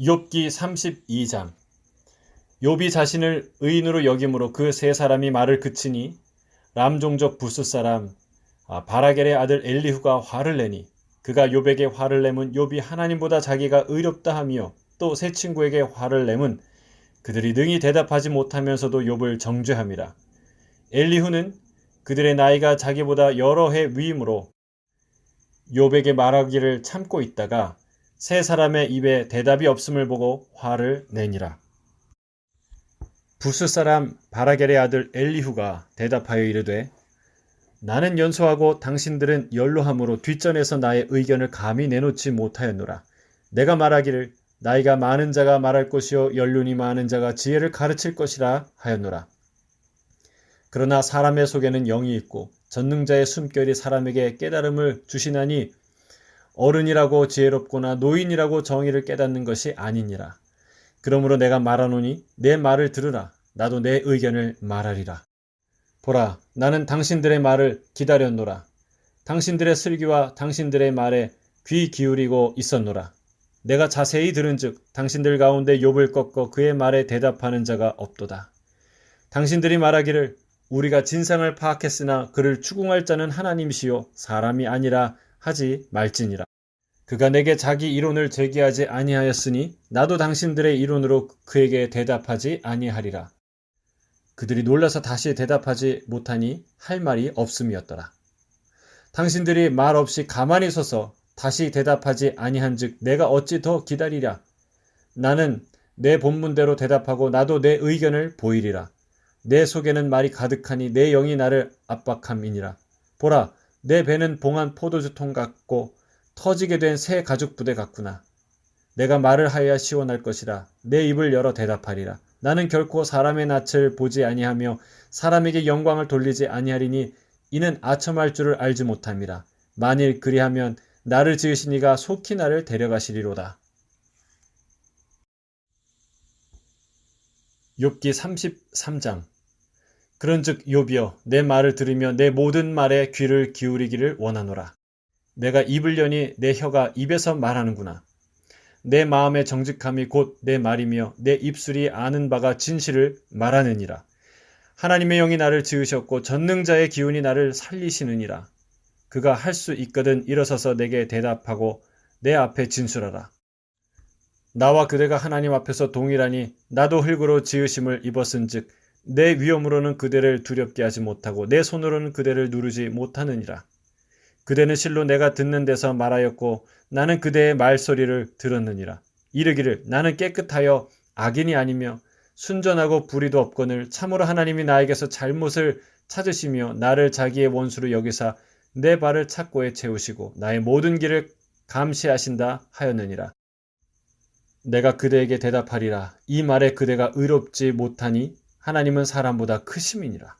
욥기 32장. 욥이 자신을 의인으로 여김으로 그 세 사람이 말을 그치니 람 종족 부스 사람 아, 바라겔의 아들 엘리후가 화를 내니 그가 욥에게 화를 내면 욥이 하나님보다 자기가 의롭다 하며 또 세 친구에게 화를 내면 그들이 능히 대답하지 못하면서도 욥을 정죄함이라. 엘리후는 그들의 나이가 자기보다 여러 해 위임으로 욥에게 말하기를 참고 있다가 세 사람의 입에 대답이 없음을 보고 화를 내니라. 부스 사람 바라겔의 아들 엘리후가 대답하여 이르되 나는 연소하고 당신들은 연로함으로 뒷전에서 나의 의견을 감히 내놓지 못하였노라. 내가 말하기를 나이가 많은 자가 말할 것이요 연륜이 많은 자가 지혜를 가르칠 것이라 하였노라. 그러나 사람의 속에는 영이 있고 전능자의 숨결이 사람에게 깨달음을 주시나니 어른이라고 지혜롭거나 노인이라고 정의를 깨닫는 것이 아니니라. 그러므로 내가 말하노니 내 말을 들으라. 나도 내 의견을 말하리라. 보라, 나는 당신들의 말을 기다렸노라. 당신들의 슬기와 당신들의 말에 귀 기울이고 있었노라. 내가 자세히 들은즉 당신들 가운데 욥을 꺾어 그의 말에 대답하는 자가 없도다. 당신들이 말하기를 우리가 진상을 파악했으나 그를 추궁할 자는 하나님이시요 사람이 아니라 하지 말지니라. 그가 내게 자기 이론을 제기하지 아니하였으니 나도 당신들의 이론으로 그에게 대답하지 아니하리라. 그들이 놀라서 다시 대답하지 못하니 할 말이 없음이었더라. 당신들이 말 없이 가만히 서서 다시 대답하지 아니한즉 내가 어찌 더 기다리랴. 나는 내 본문대로 대답하고 나도 내 의견을 보이리라. 내 속에는 말이 가득하니 내 영이 나를 압박함이니라. 보라, 내 배는 봉한 포도주통 같고 터지게 된 새 가죽 부대 같구나. 내가 말을 하여야 시원할 것이라. 내 입을 열어 대답하리라. 나는 결코 사람의 낯을 보지 아니하며 사람에게 영광을 돌리지 아니하리니 이는 아첨할 줄을 알지 못함이라. 만일 그리하면 나를 지으신 이가 속히 나를 데려가시리로다. 욥기 33장 그런즉 욥이여 내 말을 들으며 내 모든 말에 귀를 기울이기를 원하노라. 내가 입을 여니 내 혀가 입에서 말하는구나. 내 마음의 정직함이 곧 내 말이며 내 입술이 아는 바가 진실을 말하느니라. 하나님의 영이 나를 지으셨고 전능자의 기운이 나를 살리시느니라. 그가 할 수 있거든 일어서서 내게 대답하고 내 앞에 진술하라. 나와 그대가 하나님 앞에서 동일하니 나도 흙으로 지으심을 입었은즉 내 위엄으로는 그대를 두렵게 하지 못하고 내 손으로는 그대를 누르지 못하느니라. 그대는 실로 내가 듣는 데서 말하였고 나는 그대의 말소리를 들었느니라. 이르기를 나는 깨끗하여 악인이 아니며 순전하고 불의도 없거늘 참으로 하나님이 나에게서 잘못을 찾으시며 나를 자기의 원수로 여기사 내 발을 착고에 채우시고 나의 모든 길을 감시하신다 하였느니라. 내가 그대에게 대답하리라. 이 말에 그대가 의롭지 못하니 하나님은 사람보다 크심이니라.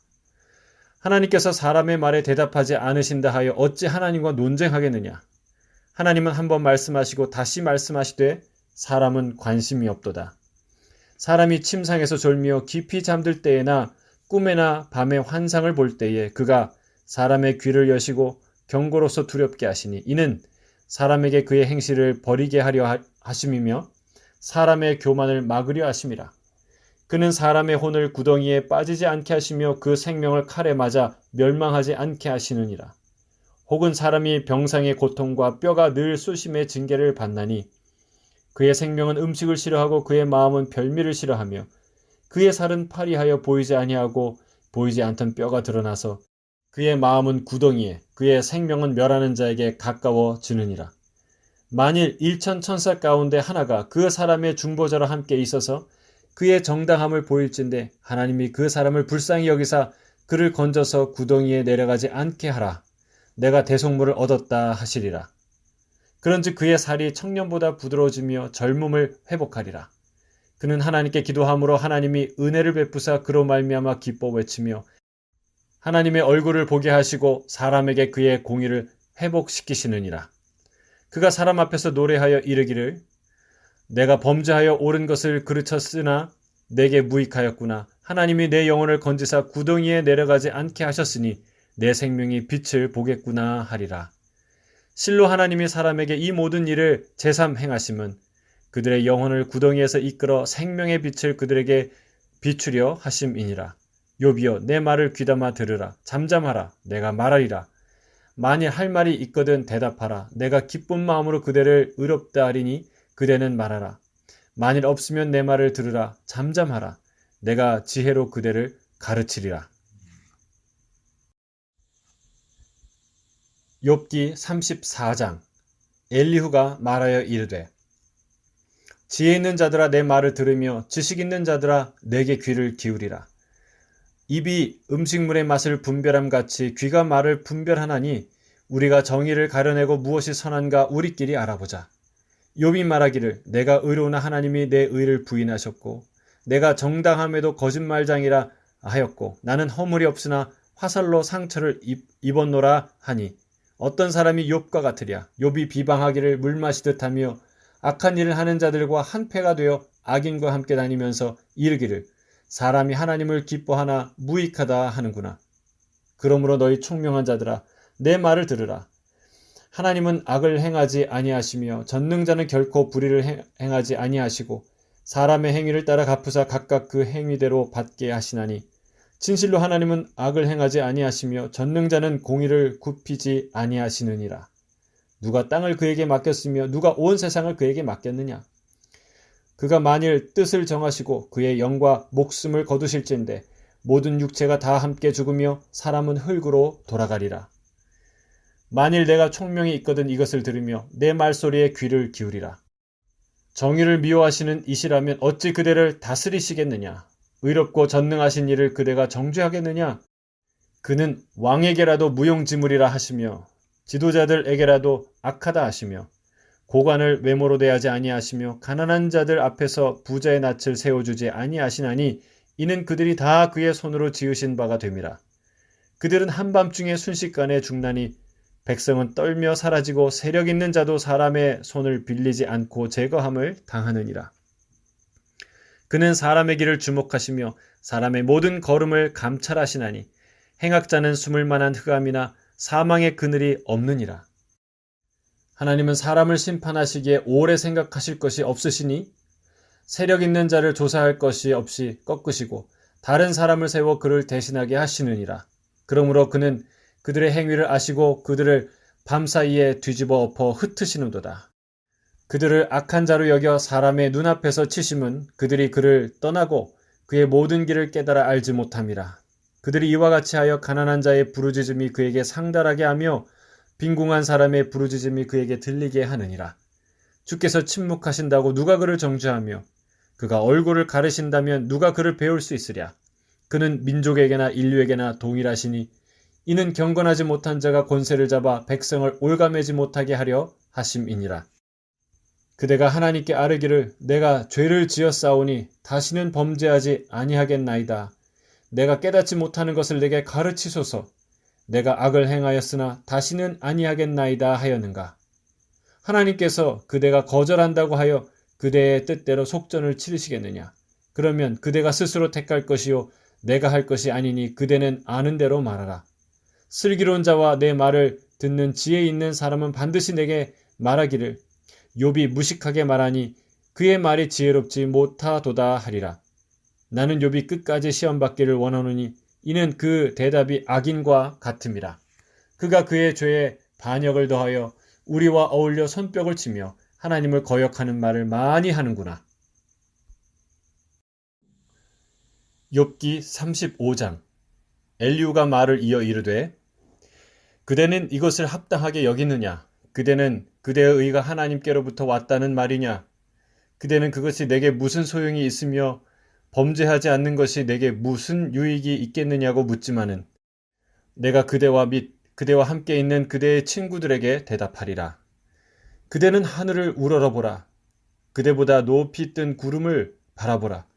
하나님께서 사람의 말에 대답하지 않으신다 하여 어찌 하나님과 논쟁하겠느냐? 하나님은 한 번 말씀하시고 다시 말씀하시되 사람은 관심이 없도다. 사람이 침상에서 졸며 깊이 잠들 때에나 꿈에나 밤에 환상을 볼 때에 그가 사람의 귀를 여시고 경고로서 두렵게 하시니 이는 사람에게 그의 행실을 버리게 하려 하심이며 사람의 교만을 막으려 하심이라. 그는 사람의 혼을 구덩이에 빠지지 않게 하시며 그 생명을 칼에 맞아 멸망하지 않게 하시느니라. 혹은 사람이 병상의 고통과 뼈가 늘 수심의 징계를 받나니 그의 생명은 음식을 싫어하고 그의 마음은 별미를 싫어하며 그의 살은 파리하여 보이지 아니하고 보이지 않던 뼈가 드러나서 그의 마음은 구덩이에 그의 생명은 멸하는 자에게 가까워지느니라. 만일 일천 천사 가운데 하나가 그 사람의 중보자와 함께 있어서 그의 정당함을 보일진데 하나님이 그 사람을 불쌍히 여기사 그를 건져서 구덩이에 내려가지 않게 하라. 내가 대속물을 얻었다 하시리라. 그런즉 그의 살이 청년보다 부드러워지며 젊음을 회복하리라. 그는 하나님께 기도함으로 하나님이 은혜를 베푸사 그로 말미암아 기뻐 외치며 하나님의 얼굴을 보게 하시고 사람에게 그의 공의를 회복시키시느니라. 그가 사람 앞에서 노래하여 이르기를 내가 범죄하여 옳은 것을 그르쳤으나 내게 무익하였구나. 하나님이 내 영혼을 건지사 구덩이에 내려가지 않게 하셨으니 내 생명이 빛을 보겠구나 하리라. 실로 하나님이 사람에게 이 모든 일을 제삼 행하심은 그들의 영혼을 구덩이에서 이끌어 생명의 빛을 그들에게 비추려 하심이니라. 요비여 내 말을 귀담아 들으라. 잠잠하라. 내가 말하리라. 만일 할 말이 있거든 대답하라. 내가 기쁜 마음으로 그대를 의롭다 하리니 그대는 말하라. 만일 없으면 내 말을 들으라. 잠잠하라. 내가 지혜로 그대를 가르치리라. 욥기 34장 엘리후가 말하여 이르되 지혜 있는 자들아 내 말을 들으며 지식 있는 자들아 내게 귀를 기울이라. 입이 음식물의 맛을 분별함 같이 귀가 말을 분별하나니 우리가 정의를 가려내고 무엇이 선한가 우리끼리 알아보자. 욥이 말하기를 내가 의로우나 하나님이 내 의를 부인하셨고 내가 정당함에도 거짓말장이라 하였고 나는 허물이 없으나 화살로 상처를 입, 입었노라 하니 어떤 사람이 욥과 같으랴 욥이 비방하기를 물 마시듯 하며 악한 일을 하는 자들과 한패가 되어 악인과 함께 다니면서 이르기를 사람이 하나님을 기뻐하나 무익하다 하는구나. 그러므로 너희 총명한 자들아 내 말을 들으라. 하나님은 악을 행하지 아니하시며 전능자는 결코 불의를 행하지 아니하시고 사람의 행위를 따라 갚으사 각각 그 행위대로 받게 하시나니 진실로 하나님은 악을 행하지 아니하시며 전능자는 공의를 굽히지 아니하시느니라. 누가 땅을 그에게 맡겼으며 누가 온 세상을 그에게 맡겼느냐? 그가 만일 뜻을 정하시고 그의 영과 목숨을 거두실진데 모든 육체가 다 함께 죽으며 사람은 흙으로 돌아가리라. 만일 내가 총명이 있거든 이것을 들으며 내 말소리에 귀를 기울이라. 정의를 미워하시는 이시라면 어찌 그대를 다스리시겠느냐? 의롭고 전능하신 이를 그대가 정죄하겠느냐? 그는 왕에게라도 무용지물이라 하시며 지도자들에게라도 악하다 하시며 고관을 외모로 대하지 아니하시며 가난한 자들 앞에서 부자의 낯을 세워주지 아니하시나니 이는 그들이 다 그의 손으로 지으신 바가 됨이라. 그들은 한밤중에 순식간에 죽나니 백성은 떨며 사라지고 세력 있는 자도 사람의 손을 빌리지 않고 제거함을 당하느니라. 그는 사람의 길을 주목하시며 사람의 모든 걸음을 감찰하시나니 행악자는 숨을 만한 흑암이나 사망의 그늘이 없느니라. 하나님은 사람을 심판하시기에 오래 생각하실 것이 없으시니 세력 있는 자를 조사할 것이 없이 꺾으시고 다른 사람을 세워 그를 대신하게 하시느니라. 그러므로 그는 그들의 행위를 아시고 그들을 밤사이에 뒤집어 엎어 흩으시는도다. 그들을 악한 자로 여겨 사람의 눈앞에서 치심은 그들이 그를 떠나고 그의 모든 길을 깨달아 알지 못함이라. 그들이 이와 같이 하여 가난한 자의 부르짖음이 그에게 상달하게 하며 빈궁한 사람의 부르짖음이 그에게 들리게 하느니라. 주께서 침묵하신다고 누가 그를 정죄하며 그가 얼굴을 가르신다면 누가 그를 배울 수 있으랴. 그는 민족에게나 인류에게나 동일하시니 이는 경건하지 못한 자가 권세를 잡아 백성을 올가매지 못하게 하려 하심이니라. 그대가 하나님께 아뢰기를 내가 죄를 지었사오니 다시는 범죄하지 아니하겠나이다. 내가 깨닫지 못하는 것을 내게 가르치소서. 내가 악을 행하였으나 다시는 아니하겠나이다 하였는가. 하나님께서 그대가 거절한다고 하여 그대의 뜻대로 속전을 치르시겠느냐. 그러면 그대가 스스로 택할 것이요 내가 할 것이 아니니 그대는 아는 대로 말하라. 슬기로운 자와 내 말을 듣는 지혜 있는 사람은 반드시 내게 말하기를 욥이 무식하게 말하니 그의 말이 지혜롭지 못하도다 하리라. 나는 욥이 끝까지 시험 받기를 원하노니 이는 그 대답이 악인과 같음이라. 그가 그의 죄에 반역을 더하여 우리와 어울려 손뼉을 치며 하나님을 거역하는 말을 많이 하는구나. 욥기 35장 엘리우가 말을 이어 이르되 그대는 이것을 합당하게 여기느냐 그대는 그대의 의가 하나님께로부터 왔다는 말이냐 그대는 그것이 내게 무슨 소용이 있으며 범죄하지 않는 것이 내게 무슨 유익이 있겠느냐고 묻지만은 내가 그대와 및 그대와 함께 있는 그대의 친구들에게 대답하리라. 그대는 하늘을 우러러보라. 그대보다 높이 뜬 구름을 바라보라.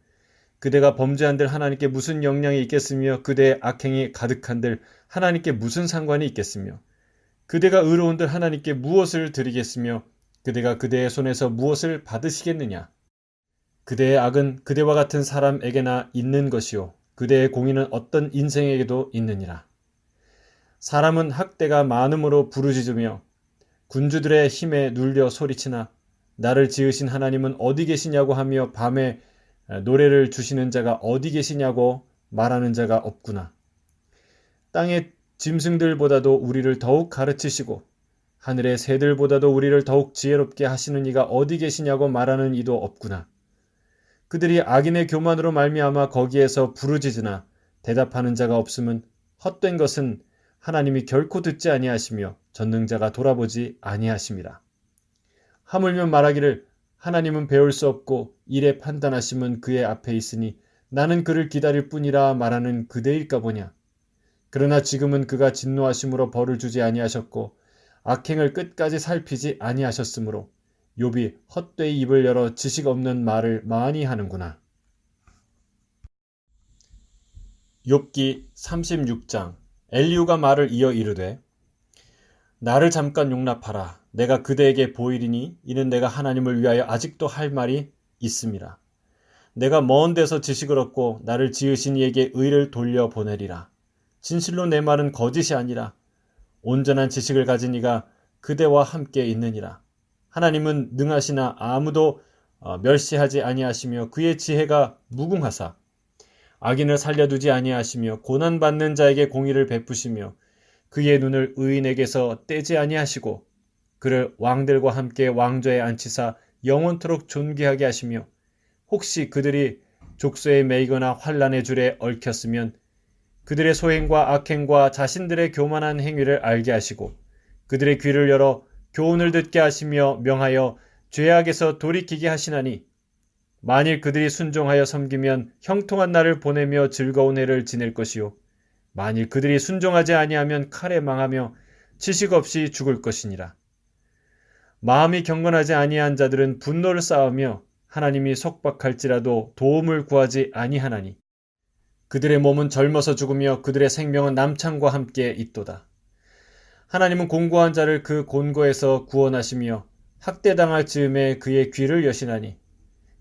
그대가 범죄한들 하나님께 무슨 영향이 있겠으며 그대의 악행이 가득한들 하나님께 무슨 상관이 있겠으며 그대가 의로운들 하나님께 무엇을 드리겠으며 그대가 그대의 손에서 무엇을 받으시겠느냐. 그대의 악은 그대와 같은 사람에게나 있는 것이요. 그대의 공의는 어떤 인생에게도 있느니라. 사람은 학대가 많음으로 부르짖으며 군주들의 힘에 눌려 소리치나 나를 지으신 하나님은 어디 계시냐고 하며 밤에 노래를 주시는 자가 어디 계시냐고 말하는 자가 없구나. 땅의 짐승들보다도 우리를 더욱 가르치시고 하늘의 새들보다도 우리를 더욱 지혜롭게 하시는 이가 어디 계시냐고 말하는 이도 없구나. 그들이 악인의 교만으로 말미암아 거기에서 부르짖으나 대답하는 자가 없음은 헛된 것은 하나님이 결코 듣지 아니하시며 전능자가 돌아보지 아니하심이라. 하물며 말하기를 하나님은 배울 수 없고 일에 판단하심은 그의 앞에 있으니 나는 그를 기다릴 뿐이라 말하는 그대일까 보냐. 그러나 지금은 그가 진노하심으로 벌을 주지 아니하셨고 악행을 끝까지 살피지 아니하셨으므로 욥이 헛되이 입을 열어 지식 없는 말을 많이 하는구나. 욥기 36장 엘리우가 말을 이어 이르되 나를 잠깐 용납하라. 내가 그대에게 보이리니 이는 내가 하나님을 위하여 아직도 할 말이 있음이라 내가 먼 데서 지식을 얻고 나를 지으신 이에게 의를 돌려 보내리라. 진실로 내 말은 거짓이 아니라 온전한 지식을 가진 이가 그대와 함께 있느니라. 하나님은 능하시나 아무도 어, 멸시하지 아니하시며 그의 지혜가 무궁하사 악인을 살려두지 아니하시며 고난 받는 자에게 공의를 베푸시며 그의 눈을 의인에게서 떼지 아니하시고 그를 왕들과 함께 왕좌에 앉히사 영원토록 존귀하게 하시며 혹시 그들이 족쇄에 매이거나 환란의 줄에 얽혔으면 그들의 소행과 악행과 자신들의 교만한 행위를 알게 하시고 그들의 귀를 열어 교훈을 듣게 하시며 명하여 죄악에서 돌이키게 하시나니 만일 그들이 순종하여 섬기면 형통한 날을 보내며 즐거운 해를 지낼 것이요 만일 그들이 순종하지 아니하면 칼에 망하며 지식 없이 죽을 것이니라 마음이 경건하지 아니한 자들은 분노를 쌓으며 하나님이 속박할지라도 도움을 구하지 아니하나니 그들의 몸은 젊어서 죽으며 그들의 생명은 남창과 함께 있도다. 하나님은 공고한 자를 그 곤고에서 구원하시며 학대당할 즈음에 그의 귀를 여시나니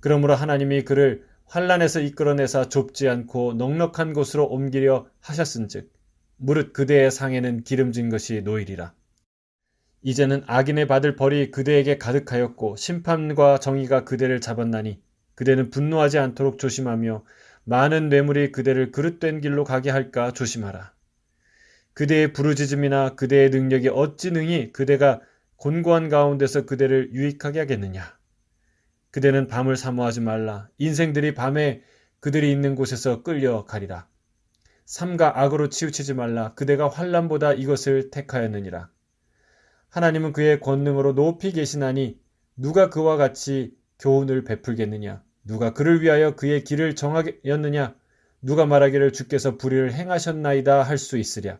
그러므로 하나님이 그를 환란에서 이끌어내사 좁지 않고 넉넉한 곳으로 옮기려 하셨은즉 무릇 그대의 상에는 기름진 것이 노이리라. 이제는 악인의 받을 벌이 그대에게 가득하였고 심판과 정의가 그대를 잡았나니 그대는 분노하지 않도록 조심하며 많은 뇌물이 그대를 그릇된 길로 가게 할까 조심하라. 그대의 부르짖음이나 그대의 능력이 어찌 능히 그대가 곤고한 가운데서 그대를 유익하게 하겠느냐. 그대는 밤을 사모하지 말라. 인생들이 밤에 그들이 있는 곳에서 끌려가리라. 삼가 악으로 치우치지 말라. 그대가 환란보다 이것을 택하였느니라. 하나님은 그의 권능으로 높이 계시나니 누가 그와 같이 교훈을 베풀겠느냐? 누가 그를 위하여 그의 길을 정하였느냐? 누가 말하기를 주께서 불의를 행하셨나이다 할 수 있으랴.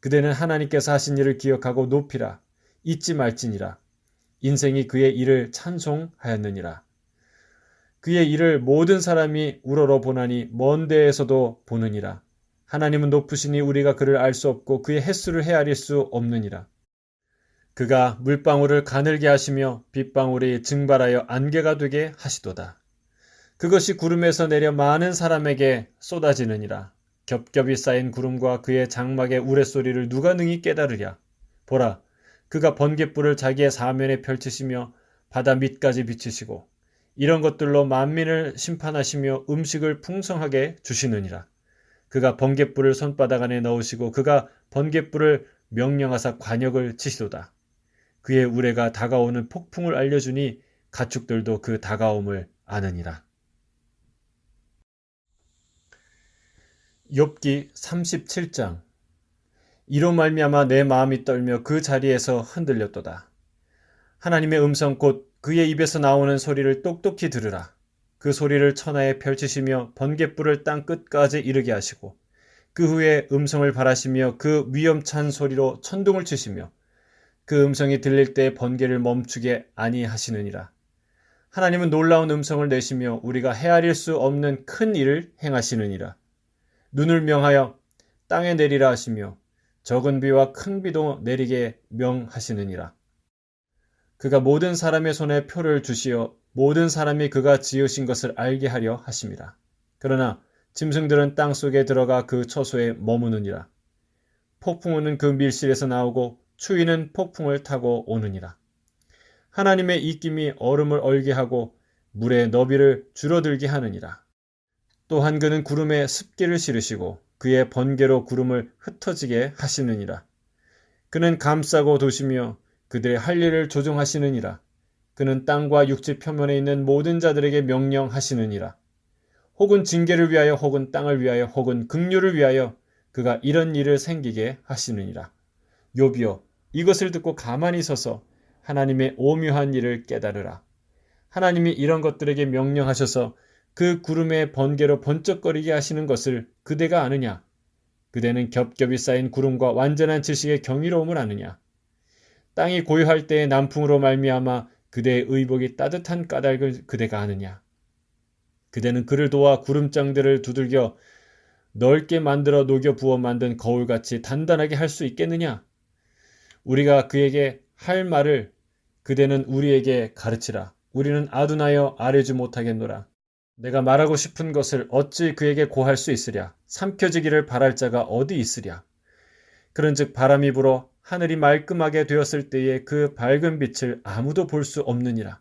그대는 하나님께서 하신 일을 기억하고 높이라. 잊지 말지니라. 인생이 그의 일을 찬송하였느니라. 그의 일을 모든 사람이 우러러 보나니 먼 데에서도 보느니라. 하나님은 높으시니 우리가 그를 알 수 없고 그의 횟수를 헤아릴 수 없느니라. 그가 물방울을 가늘게 하시며 빗방울이 증발하여 안개가 되게 하시도다. 그것이 구름에서 내려 많은 사람에게 쏟아지느니라. 겹겹이 쌓인 구름과 그의 장막의 우레소리를 누가 능히 깨달으랴. 보라, 그가 번갯불을 자기의 사면에 펼치시며 바다 밑까지 비치시고 이런 것들로 만민을 심판하시며 음식을 풍성하게 주시느니라. 그가 번갯불을 손바닥 안에 넣으시고 그가 번갯불을 명령하사 관역을 치시도다. 그의 우레가 다가오는 폭풍을 알려주니 가축들도 그 다가옴을 아느니라. 욥기 37장 이로 말미암아 내 마음이 떨며 그 자리에서 흔들렸도다. 하나님의 음성 곧 그의 입에서 나오는 소리를 똑똑히 들으라. 그 소리를 천하에 펼치시며 번갯불을 땅 끝까지 이르게 하시고 그 후에 음성을 바라시며 그 위험찬 소리로 천둥을 치시며 그 음성이 들릴 때 번개를 멈추게 아니하시느니라. 하나님은 놀라운 음성을 내시며 우리가 헤아릴 수 없는 큰 일을 행하시느니라. 눈을 명하여 땅에 내리라 하시며 적은 비와 큰 비도 내리게 명하시느니라. 그가 모든 사람의 손에 표를 주시어 모든 사람이 그가 지으신 것을 알게 하려 하심이라. 그러나 짐승들은 땅 속에 들어가 그 처소에 머무느니라. 폭풍우는 그 밀실에서 나오고 추위는 폭풍을 타고 오느니라. 하나님의 입김이 얼음을 얼게 하고 물의 너비를 줄어들게 하느니라. 또한 그는 구름에 습기를 실으시고 그의 번개로 구름을 흩어지게 하시느니라. 그는 감싸고 도시며 그들의 할 일을 조종하시느니라. 그는 땅과 육지 표면에 있는 모든 자들에게 명령하시느니라. 혹은 징계를 위하여 혹은 땅을 위하여 혹은 긍휼을 위하여 그가 이런 일을 생기게 하시느니라. 요비여 이것을 듣고 가만히 서서 하나님의 오묘한 일을 깨달으라. 하나님이 이런 것들에게 명령하셔서 그 구름의 번개로 번쩍거리게 하시는 것을 그대가 아느냐? 그대는 겹겹이 쌓인 구름과 완전한 지식의 경이로움을 아느냐? 땅이 고요할 때의 남풍으로 말미암아 그대의 의복이 따뜻한 까닭을 그대가 아느냐? 그대는 그를 도와 구름장들을 두들겨 넓게 만들어 녹여 부어 만든 거울같이 단단하게 할 수 있겠느냐? 우리가 그에게 할 말을 그대는 우리에게 가르치라. 우리는 아둔하여 아뢰지 못하겠노라. 내가 말하고 싶은 것을 어찌 그에게 고할 수 있으랴? 삼켜지기를 바랄 자가 어디 있으랴? 그런즉 바람이 불어 하늘이 말끔하게 되었을 때에 그 밝은 빛을 아무도 볼 수 없느니라.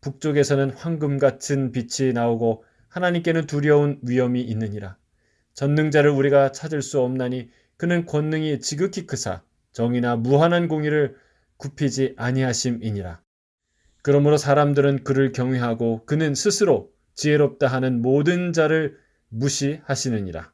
북쪽에서는 황금 같은 빛이 나오고 하나님께는 두려운 위험이 있느니라. 전능자를 우리가 찾을 수 없나니 그는 권능이 지극히 크사 정의나 무한한 공의를 굽히지 아니하심이니라. 그러므로 사람들은 그를 경외하고 그는 스스로 지혜롭다 하는 모든 자를 무시하시느니라.